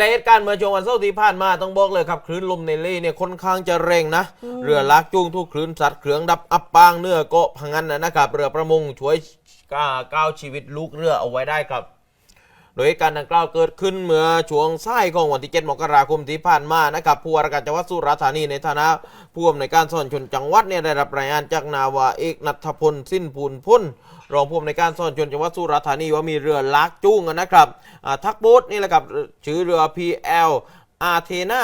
รายเหตุการณ์เมื่อช่วงวันเสาร์ที่ผ่านมาต้องบอกเลยครับคลื่นลมในเล่เนี่ยค่อนข้างจะแรงนะ เรือลากจูงทุกคลื่นสัตว์เครื่องดับอับปางเนื้อเกาะพังงันนะนะครับเรือประมงช่วยก้าก้าวชีวิตลูกเรือเอาไว้ได้ครับโดยเหตุการณ์ดังกล่าวเกิดขึ้นเมื่อช่วงสายของวันที่ 7 มกราคมที่ผ่านมานะครับผู้ว่าราชการจังหวัดสุราษฎร์ธานีในฐานะผู้อำนวยการซ่อนชนจังหวัดเนี่ยได้รับรายงานจากนาวาเอกนัทพลสิ้นพูนพ้น รองผู้อำนวยการซ่อนชนจังหวัดสุราษฎร์ธานีว่ามีเรือลากจูงนะครับทักบ๊ทนี่แหละครับชื่อเรือ PL อาเทนา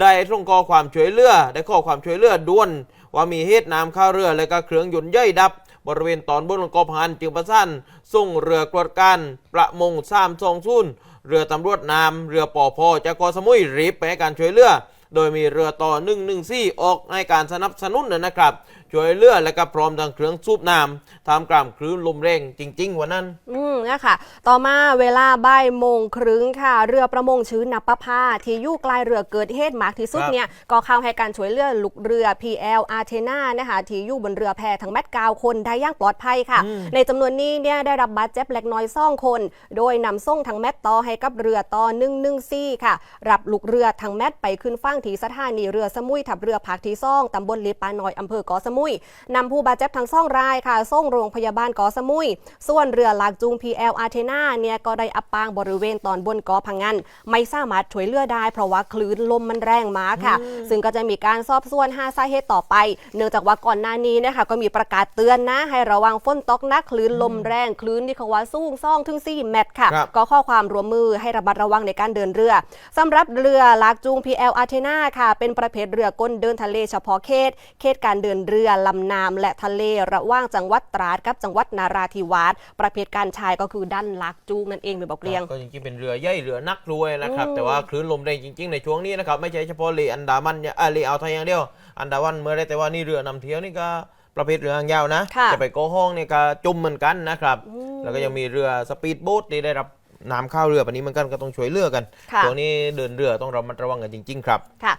ได้ส่งข้อความช่วยเหลือได้ข้อความช่วยเหลือด่วน ว่ามีเหตุน้ำข้าเรือและก็เครื่องยนต์ย่อยดับบริเวณตอนบนของกาะพันจึงประสานส่งเรือกรวดการประมงสามสองศูนย์เรือตำรวจน้ำเรือปอพอจากเกาะสมุยรีบไปให้การช่วยเหลือ โดยมีเรือต่อ114ออกให้การสนับสนุนนะครับ ช่วยเหลือและก็พร้อมทางเครื่องสูบน้ำทำกลางคลื่นลมแรงจริง ๆ วันนั้น อืมนะคะต่อมาเวลาบ่ายโมงครึ่งค่ะ เรือประมงชื่อนับประพาที่อยู่ใกลายเรือเกิดเหตุมากที่สุดครับ เนี่ยก็เข้าให้การช่วยเหลือลูกเรือ PL a t h e n a นะคะที่อยู่บนเรือแพทั้งแมตเกาคนได้อย่างปลอดภัยค่ะ ในจำนวนนี้เนี่ยได้รับบาดเจ็บเล็กน้อยซ่องคน โดยนำส่งทั้งแมตต่อให้กับเรือต่อ114ค่ะ รับลูกเรือทั้งแมตไปขึ้นฝั่งที่สถานีเรือสมุยทับเรือภาคที่ซ่องตำบลลีปาน้อยอำเภอเกาะสมุยนำผู้บาดเจ็บทั้งซ่องรายค่ะ ส่งโรงพยาบาลเกาะสมุย ส่วนเรือลากจูง PL a t h e n a เนี่ยก็ได้อับปางบริเวณตอนบนเกาะพังงันไม่สามารถช่วยเหลือได้เพราะว่าคลื่นลมมันแรงมากค่ะ ซึ่งก็จะมีการสอบสวนหาสาเหตุต่อไป เนื่องจากว่าก่อนหน้านี้เนะคะก็มีประกาศเตือนนะ ให้ระวังฝนตกหนักคลื่นลมแรงคลื่นที่เขาว่าสูงซ่องถึง4เมตรค่ะครับก็ข้อความร่วมมือให้ระมัดระวังในการเดินเรือสำหรับเรือลากจูง PL a t h e n a ค่ะ เป็นประเภทเรือก้นเดินทะเลเฉพาะเขต เขตการเดินเรือลำน้ำและทะเลระหว่างจังหวัดตราดกับจังหวัดนาราธิวาสประเภทการชายก็คือด้านลากจูงนั่นเองหรือบอกเรียง ก็จริงๆเป็นเรือใหญ่เรือนักรวยนะครับอืมแต่ว่าคลื่นลมแรงจริง ๆ ในช่วงนี้นะครับไม่ใช่เฉพาะเลอันดามันเนี่ยอ่าเลอ่าวไทยอย่างเดียว อันดามันเมื่อไรแต่ว่านี่เรือนำเที่ยวนี่ก็ประเภทเรือหางยาวนะค่ะจะไปโกห้องเนี่ยก็จมเหมือนกันนะครับ แล้วก็ยังมีเรือสปีดโบ๊ทที่ได้รับน้ำเข้าเรือแบบนี้เหมือนกันก็ต้องช่วยเรือกันค่ะตัวนี้เดินเรือต้องระมัดระวังกันจริง ๆ ครับ ค่ะ